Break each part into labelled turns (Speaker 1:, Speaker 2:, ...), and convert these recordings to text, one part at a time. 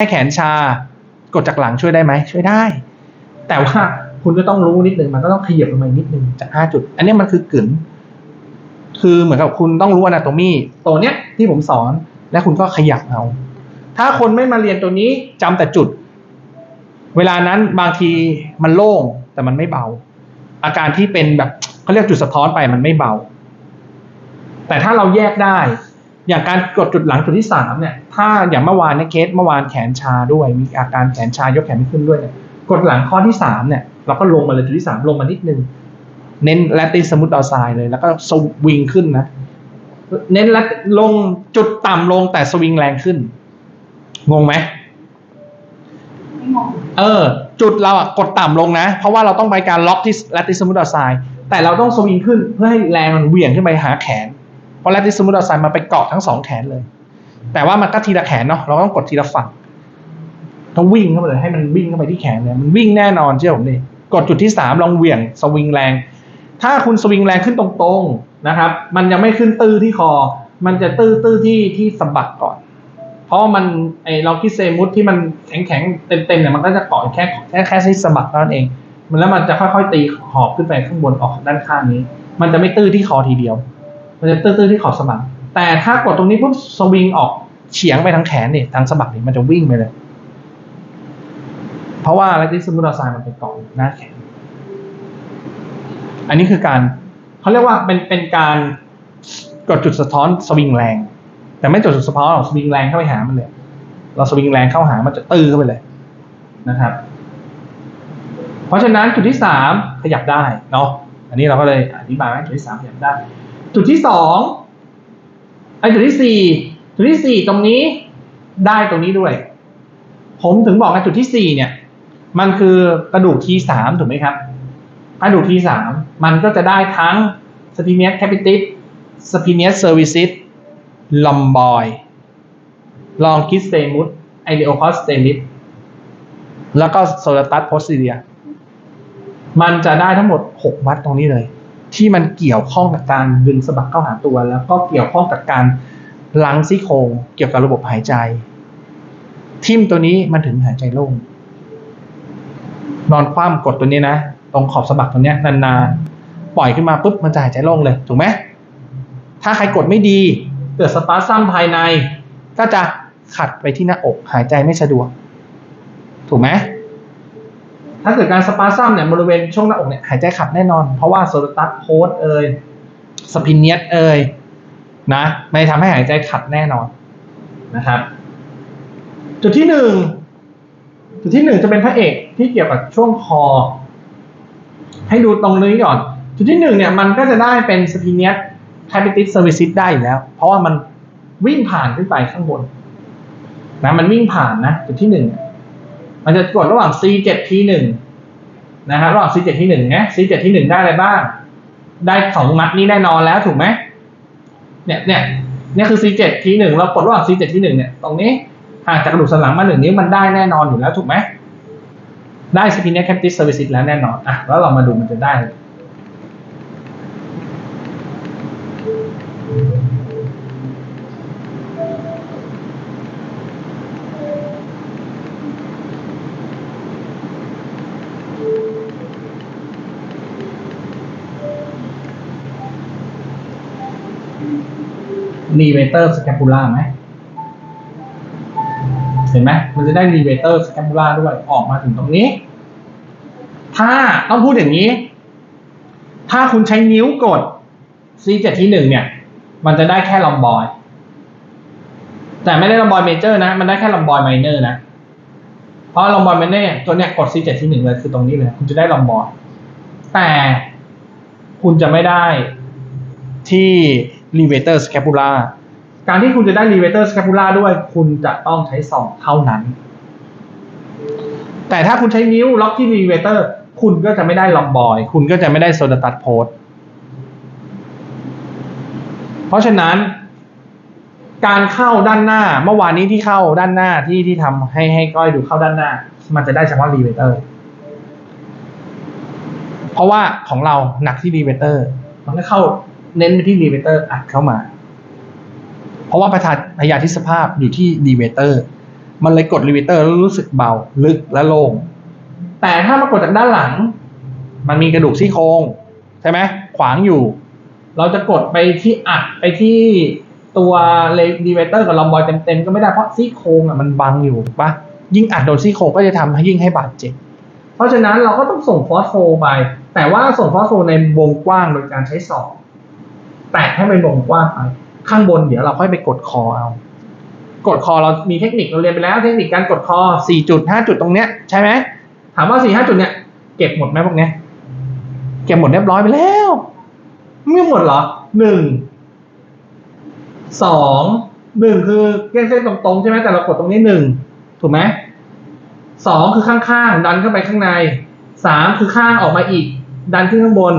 Speaker 1: แค่แขนชากดจากหลังช่วยได้ไหมช่วยได้ แต่ว่าคุณก็ต้องรู้นิดนึงมันก็ต้องขยับลงมานิดนึงจากห้าจุด อันนี้มันคือกึ๋นคือเหมือนกับคุณต้องรู้อนาโตมีตัวเนี้ยที่ผมสอนและคุณก็ขยับเอา ถ้าคนไม่มาเรียนตัวนี้จำแต่จุด เวลานั้นบางทีมันโล่งแต่มันไม่เบา อาการที่เป็นแบบเขาเรียกจุดสะท้อนไปมันไม่เบา แต่ถ้าเราแยกได้ อย่างการกดจุดหลังจุดที่สามเนี่ย ถ้าอย่างเมื่อวานเนี่ยเคสเมื่อวานแขนชาด้วย มีอาการแขนชายกแขนไม่ขึ้นด้วยเนี่ยกดหลังข้อที่สามเนี่ยเราก็ลงมาเลยจุดที่สามลงมานิดนึง เน้นแลติสมุตดอไซเลย แล้วก็สวิงขึ้นนะ เน้นและลงจุดต่ำลงแต่สวิงแรงขึ้น งงไหม
Speaker 2: ไม่งง
Speaker 1: เออ จุดเราอะกดต่ำลงนะ เพราะว่าเราต้องไปการล็อกที่แลติสมุดอไซแต่เราต้องสวิงขึ้นเพื่อให้แรงมันเหวี่ยงขึ้นไปหาแขน เราะแลติสมุดอไซมันไปเกาะทั้งสองแขนเลย แต่ว่ามันก็ทีละแขนเนาะเราต้องกดทีละฝั่งต้องวิ่งเข้าไปเลยให้มันวิ่งเข้าไปที่แขนเลยมันวิ่งแน่นอนเชื่อผมดิกดจุดที่สามลองเหวี่ยงสวิงแรง ถ้าคุณสวิงแรงขึ้นตรงๆนะครับ มันยังไม่ขึ้นตื้อที่คอ มันจะตื้อตื้อที่ที่สะบักก่อน เพราะมันไอเราคิดเซมุสที่มันแข็งแข็งๆเต็มๆเนี่ยมันก็จะเกาะแค่แค่แค่ที่สะบักเท่านั้นเอง มันแล้วมันจะค่อยๆตีหอบขึ้นไปข้างบนออกด้านข้างนี้ มันจะไม่ตื้อที่คอทีเดียว มันจะตื้อๆที่ขอบสะบักแต่ถ้ากดตรงนี้ปุ๊บสวิงออกเฉียงไปทางแขนเนี่ยทางสะบักนี่มันจะวิ่งไปเลย เพราะว่าอะไรที่สมุทรไซมันไปเกาะอยู่หน้าแขน อันนี้คือการเขาเรียกว่าเป็นเป็นการกดจุดสะท้อนสวิงแรง แต่ไม่จุดสะท้อนหรอกสวิงแรงเข้าไปหามันเลย เราสวิงแรงเข้าหามันจะตื้อเข้าไปเลยนะครับ เพราะฉะนั้นจุดที่สามขยับได้เนาะอันนี้เราก็เลยอธิบายว่าจุดที่สามขยับได้ จุดที่สองไอ้จุดที่สี่จุดที่สี่ตรงนี้ได้ตรงนี้ด้วย ผมถึงบอกในจุดที่สี่เนี่ย มันคือกระดูกทีสามถูกไหมครับ กระดูกทีสามมันก็จะได้ทั้งสปิเนียสแคปิติสสปิเนียสเซอร์วิซิสลอมบอยลองคิสเตมุสไอเดโอคอสเตมิสแล้วก็โซลตัสโพสซิเดีย มันจะได้ทั้งหมด 6 วัดตรงนี้เลย ที่มันเกี่ยวข้องกับการดึงสะบักเข้าหาตัว แล้วก็เกี่ยวข้องกับการล้างซี่โครงเกี่ยวกับระบบหายใจ ทิมตัวนี้มันถึงหายใจโล่งนอนคว่ำกดตัวนี้นะ ตรงขอบสะบักตรงเนี้ยนานๆ ปล่อยขึ้นมาปุ๊บมันจะหายใจโล่งเลย ถูกไหมถ้าใครกดไม่ดีเกิดสปาร์ซัมภายใน ก็จะขัดไปที่หน้าอกหายใจไม่สะดวก ถูกไหม ถ้าเกิดการสปาซัมเนี่ยบริเวณช่วงหน้าอกเนี่ยหายใจขัดแน่นอน เพราะว่าโซลตัสโพสเอยสปินเนียสเอยนะไม่ทำให้หายใจขัดแน่นอนนะครับ จุดที่หนึ่งจุดที่หนึ่งจะเป็นพระเอกที่เกี่ยวกับช่วงคอ ให้ดูตรงนี้ก่อน จุดที่หนึ่งเนี่ยมันก็จะได้เป็นสปินเนียสไฮปิติสเซอร์วิซิสได้อยู่แล้ว เพราะว่ามันวิ่งผ่านขึ้นไปข้างบนนะมันวิ่งผ่านนะจุดที่หนึ่ง มันจะกดระหว่าง C7 T1 นะครับระหว่าง C7 T1 นะ C7 T1 ได้อะไรบ้าง ได้สองมัดนี้แน่นอนแล้วถูกไหมเนี่ยเนี่ยเนี่ยคือ C7 T1 เรากดระหว่าง C7 T1 เนี่ยตรงนี้ห่างจากกระดูกสันหลังมาหนึ่งนิ้วมันได้แน่นอนอยู่แล้วถูกไหมได้สปินเน c แคปติสเซอร์วิสแล้วแน่นอนอะแล้วเรามาดูมันจะได้ รีเวเตอร์สแคปูล่าไหมเห็นไหมมันจะได้ r ีเวเตอร์สแคปูล่าด้วยออกมาถึงตรงนี้ ถ้าต้องพูดอย่างนี้ ถ้าคุณใช้นิ้วกด C7 ที่หนึ่งเนี่ย มันจะได้แค่ลอมบอย แต่ไม่ได้ลอมบอยเมเจอร์นะ มันได้แค่ลอมบอยไมเนอร์นะ เพราะลอมบอยไมเนอร์ตัวเนี้ยกด C7 ที่หนึ่งเลยคือตรงนี้เลย คุณจะได้ลอมบอย แต่คุณจะไม่ได้ที่ r ีเวเตอร์สแคปูล่าการที่คุณจะได้ r ีเวเตอร์สแคปูล่าด้วย คุณจะต้องใช้สองเท่านั้น แต่ถ้าคุณใช้นิ้วล็อกที่ r ีเวเตอร์คุณก็จะไม่ได้ลอมบอย คุณก็จะไม่ได้โซดาตัดโพสเพราะฉะนั้น การเข้าด้านหน้าเมื่อวานนี้ที่เข้าด้านหน้าที่ที่ทำให้ให้ก้อยดูเข้าด้านหน้า มันจะได้เฉพาะ r ีเวเตอร์เพราะว่าของเราหนักที่ r ีเวเตอร์ มันก็เข้า เน้นไปที่ r ีเวเตอร์อัดเข้ามา เพราะว่าประธานพยาธิสภาพอยู่ที่ดีเวเตอร์ มันเลยกดรีเวเตอร์แล้วรู้สึกเบาลึกและโล่งแต่ถ้ามากดจากด้านหลัง มันมีกระดูกซี่โครงใช่ไหมขวางอยู่ เราจะกดไปที่อัดไปที่ตัวเลดีเวเตอร์กับลอมบอยเต็มๆก็ไม่ได้เพราะซี่โครงอะมันบังอยู่ถูกปะยิ่งอัดโดนซี่โครงก็จะทำให้ยิ่งให้บาดเจ็บเพราะฉะนั้นเราก็ต้องส่งฟอสโฟไป แต่ว่าส่งฟอสโฟในวงกว้างโดยการใช้ศอก แตะให้เป็นวงกว้างไป ข้างบนเดี๋ยวเราค่อยไปกดคอเอา กดคอเรามีเทคนิคเราเรียนไปแล้ว เทคนิคการกดคอสี่จุดห้าจุดตรงเนี้ยใช่ไหมถามว่าสี่ห้าจุดเนี้ยเก็บหมดไหมพวกเนี้ยเก็บหมดเรียบร้อยไปแล้วไม่หมดเหรอหนึ่งสองหนึ่งคือเส้นเส้นตรงๆใช่ไหมแต่เรากดตรงนี้หนึ่งถูกไหมสองคือข้างๆดันเข้าไปข้างในสามคือข้างออกมาอีก ดันขึ้นข้างบน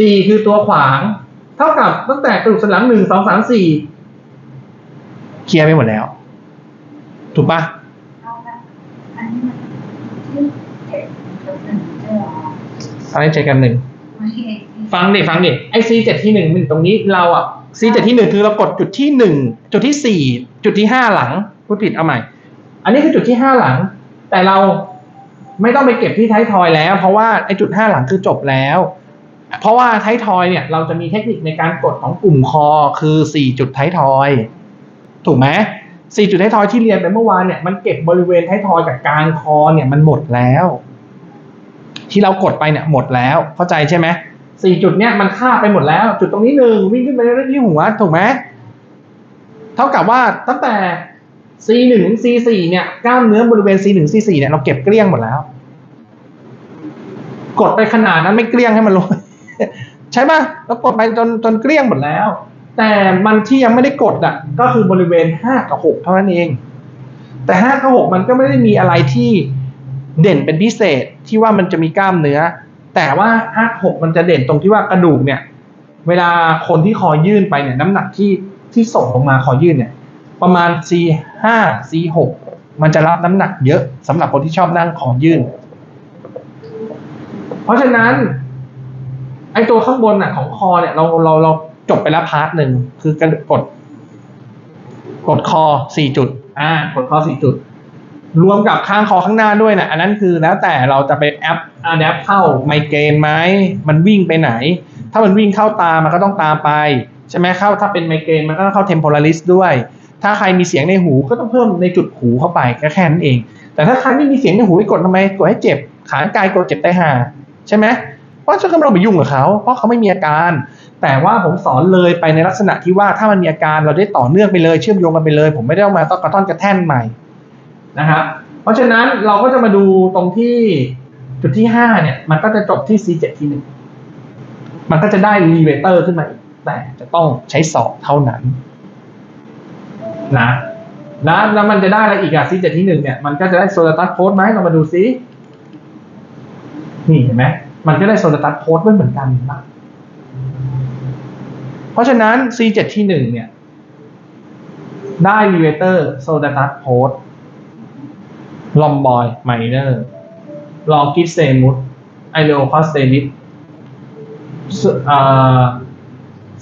Speaker 1: สี่คือตัวขวาง เท่ากับตั้งแต่กระดูกสันหลังหนึ่งสองสามสี่เคลียร์ไปหมดแล้ว ถูกปะ
Speaker 2: อันนี้มันที่เจ็ดกับหนึ่งใช่ไหม
Speaker 1: อะไรใจกันหนึ่งฟังดิฟังดิไอซีเจ็ดที่หนึ่งมันอยู่ตรงนี้เราอะซีเจ็ดที่หนึ่งคือเรากดจุดที่หนึ่งจุดที่สี่จุดที่ห้าหลังพูดผิดเอาใหม่ อันนี้คือจุดที่ห้าหลัง แต่เราไม่ต้องไปเก็บที่ท้ายทอยแล้ว เพราะว่าไอจุดห้าหลังคือจบแล้ว เพราะว่าท้ายทอยเนี่ยเราจะมีเทคนิคในการกดของกลุ่มคอคือสี่จุดท้ายทอยถูกไหมสี่จุดท้ายทอยที่เรียนไปเมื่อวานเนี่ยมันเก็บบริเวณท้ายทอยกับกลางคอเนี่ยมันหมดแล้ว ที่เรากดไปเนี่ยหมดแล้ว เข้าใจใช่ไหมสี่จุดเนี่ยมันฆ่าไปหมดแล้ว จุดตรงนี้หนึ่งวิ่งขึ้นไปเรื่อยๆที่หัวถูกไหมเท่ากับว่าตั้งแต่ C หนึ่งถึง C สี่เนี่ยกล้ามเนื้อบริเวณ C หนึ่ง C สี่เนี่ยเราเก็บเกลี้ยงหมดแล้ว กดไปขนาดนั้นไม่เกลี้ยงให้มันลง ใช่ป่ะเรากดไปจนจนเกลี้ยงหมดแล้ว แต่มันที่ยังไม่ได้กดอะ ก็คือบริเวณห้ากับหกเท่านั้นเอง แต่ห้ากับหกมันก็ไม่ได้มีอะไรที่เด่นเป็นพิเศษที่ว่ามันจะมีกล้ามเนื้อ แต่ว่าห้าหกมันจะเด่นตรงที่ว่ากระดูกเนี่ย เวลาคนที่คอยื่นไปเนี่ยน้ำหนักที่ที่ส่งลงมาคอยื่นเนี่ย ประมาณ C ห้า C หกมันจะรับน้ำหนักเยอะสำหรับคนที่ชอบนั่งคอยื่น เพราะฉะนั้น ตัวข้างบนน่ะของคอเนี่ยเราเราเราจบไปแล้วพาร์ทหนึ่งคือกระกด กดคอสี่จุด อ่ากดคอสี่จุด รวมกับข้างคอข้างหน้าด้วยนะอันนั้นคือแล้วแต่เราจะไปแอปอะแดปเข้าไมเกรนไหมมันวิ่งไปไหน ถ้ามันวิ่งเข้าตามันก็ต้องตามไป ใช่ไหมเข้าถ้าเป็นไมเกรนมันก็ต้องเข้าเทมโพลาริสด้วย ถ้าใครมีเสียงในหูก็ต้องเพิ่มในจุดหูเข้าไปก็แค่นั้นเอง แต่ถ้าใครไม่มีเสียงในหูไปกดทำไมกดให้เจ็บขากายกดเจ็บได้ห่าใช่ไหมเพ ราะฉะนั้นก็ไม่ต้องไปยุ่งกับเขาเพราะเขาไม่มีอาการ แต่ว่าผมสอนเลยไปในลักษณะที่ว่าถ้ามันมีอาการเราได้ต่อเนื่องไปเลย เชื่อมโยงกันไปเลย ผมไม่ได้เอามาต้องกระท่อนกระแท่นใหม่นะครับเพราะฉะนั้นเราก็จะมาดูตรงที่จุดที่ห้าเนี่ยมันก็จะจบที่ C7 ที่หนึ่งมันก็จะได้รีเวเตอร์ขึ้นมาอีกแต่จะต้องใช้สอบเท่านั้นนะแล้วแล้วมันจะได้อะไรอีกอะ C7 ที่หนึ่งเนี่ยมันก็จะได้โซลาตัสโค้ดไหมเรามาดูซินี่เห็นไหม มันก็ได้โซลาตัสโค้ดด้วยเหมือนกันนะเพราะฉะนั้น C7 ที่หนึ่งเนี่ย ได้ r e v a t o r s o d a t u s Post ลอมบอยไมเนอร์ลอกิดเซมุสไอเลโอคอสเตลิส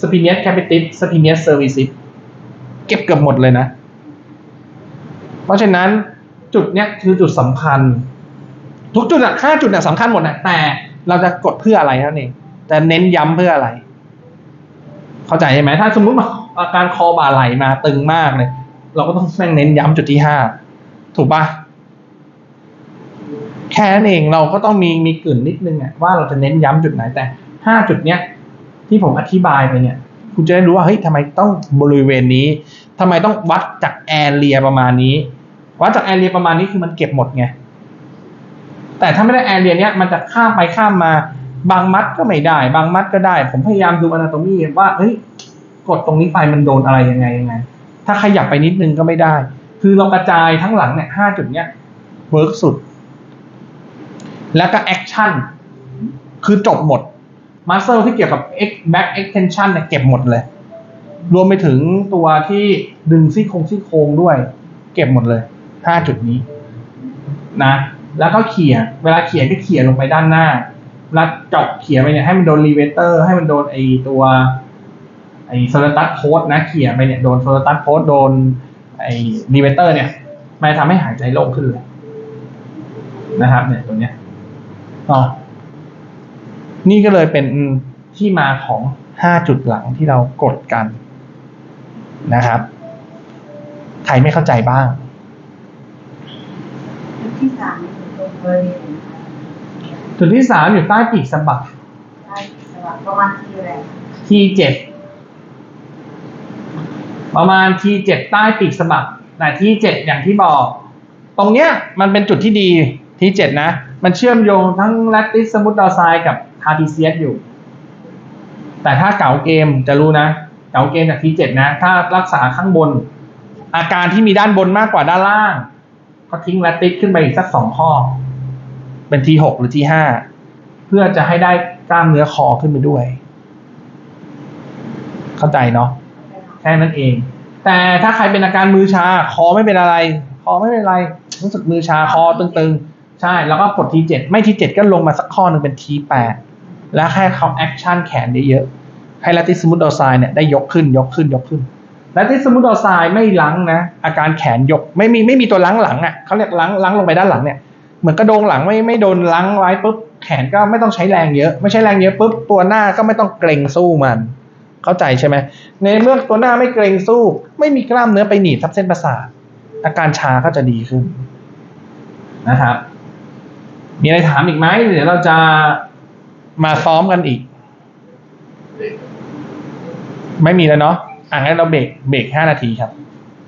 Speaker 1: สปิเนียสแคปิติสสปิเนียสเซอร์วิสิสเก็บเกือบหมดเลยนะ เพราะฉะนั้นจุดเนี้ยคือจุดสำคัญ ทุกจุดอะห้าจุดอะสำคัญหมดอะแต่ เราจะกดเพื่ออะไรนั่นเองแต่เน้นย้ำเพื่ออะไร เข้าใจใช่ไหมถ้าสมมติว่าอาการคอบ่าไหลมาตึงมากเลย เราก็ต้องแม่งเน้นย้ำจุดที่ห้าถูกปะแค่นั้นเองเราก็ต้องมีมีกลิ่นนิดนึงอะว่าเราจะเน้นย้ำจุดไหนแต่ห้าจุดเนี้ยที่ผมอธิบายไปเนี่ย คุณจะได้รู้ว่าเฮ้ยทำไมต้องบริเวณนี้ทำไมต้องวัดจากแอเรียประมาณนี้วัดจากแอเรียประมาณนี้คือมันเก็บหมดไง แต่ถ้าไม่ได้แอนเรียเนี้ยมันจะข้ามไปข้ามมาบางมัดก็ไม่ได้ บางมัดก็ได้ ผมพยายามดูอนาโตมีว่าเฮ้ยกดตรงนี้ไปมันโดนอะไรยังไงยังไง ถ้าขยับไปนิดนึงก็ไม่ได้ คือเรากระจายทั้งหลังเนี่ยห้าจุดเนี้ยเวิร์กสุด แล้วก็แอคชั่นคือจบหมดมัสเซลที่เกี่ยวกับ back extension เนี่ยเก็บหมดเลย รวมไปถึงตัวที่ดึงซี่โครงซี่โครงด้วย เก็บหมดเลยห้าจุดนี้นะ แล้วก็เขี่ยเวลาเขี่ยก็เขี่ยลงไปด้านหน้าแล้วจาะเขี่ยไปเนี่ยให้มันโดนรีเวเตอร์ ให้มันโดนไอตัวไอโซลตัสโพสนะเขี่ยไปเนี่ยโดนโซลตัสโพสโดนไอ้ดีเวเตอร์ เนี่ยมันจะทำให้หายใจโล่งขึ้นเลยนะครับ เนี่ยตัวเนี้ยอ๋อนี่ก็เลยเป็นที่มาของห้าจุดหลังที่เรากดกันนะครับ ใครไม่เข้าใจบ้าง
Speaker 2: ที่สามอยู่ตรงบริเวณนะคะ
Speaker 1: จุดที่สามอยู่ใต้ปีกสะบัก
Speaker 2: ได้สำหรับประมาณที่แรก
Speaker 1: ทีเจ็ดประมาณทีเจ็ดใต้ปีกสะบักแต่ทีเจ็ดอย่างที่บอก ตรงเนี้ยมันเป็นจุดที่ดีทีเจ็ดนะ มันเชื่อมโยงทั้งแลคติสสมุทดอไซกับคาร์ติเซียสอยู่ แต่ถ้าเก๋าเกมจะรู้นะ เก๋าเกมจากทีเจ็ดนะ ถ้ารักษาข้างบน อาการที่มีด้านบนมากกว่าด้านล่าง ก็ทิ้งแลคติสขึ้นไปอีกสักสองข้อ เป็นทีหกหรือทีห้าเพื่อจะให้ได้กล้ามเนื้อคอขึ้นไปด้วย เข้าใจเนาะแค่นั้นเอง แต่ถ้าใครเป็นอาการมือชา คอไม่เป็นอะไร คอไม่เป็นไร รู้สึกมือชาคอตึงๆ ใช่ แล้วก็กดทีเจ็ดไม่ทีเจ็ดก็ลงมาสักข้อหนึ่งเป็นทีแปดแล้วให้เขาแอคชั่นแขนเยอะๆให้ลาติสมุดดอไซเนี่ยได้ยกขึ้นยกขึ้นยกขึ้น แลาติสมุดดอไซไม่ลังนะอาการแขนยกไม่มีไม่มีตัวลังหลังอะเขาเรียกลังลังลงไปด้านหลังเนี่ยเหมือนกระโดงหลังไม่ไม่โดนลังไว้ปุ๊บแขนก็ไม่ต้องใช้แรงเยอะไม่ใช้แรงเยอะปุ๊บตัวหน้าก็ไม่ต้องเกรงสู้มัน เข้าใจใช่ไหมในเมื่อตัวหน้าไม่เกรงสู้ ไม่มีกล้ามเนื้อไปหนีบทับเส้นประสาทอาการชาก็จะดีขึ้นนะครับมีอะไรถามอีกไหมเดี๋ยวเราจะมาซ้อมกันอีก ไม่มีแล้วเนาะ อะงั้นเราเบรกเบรกห้านาทีครับ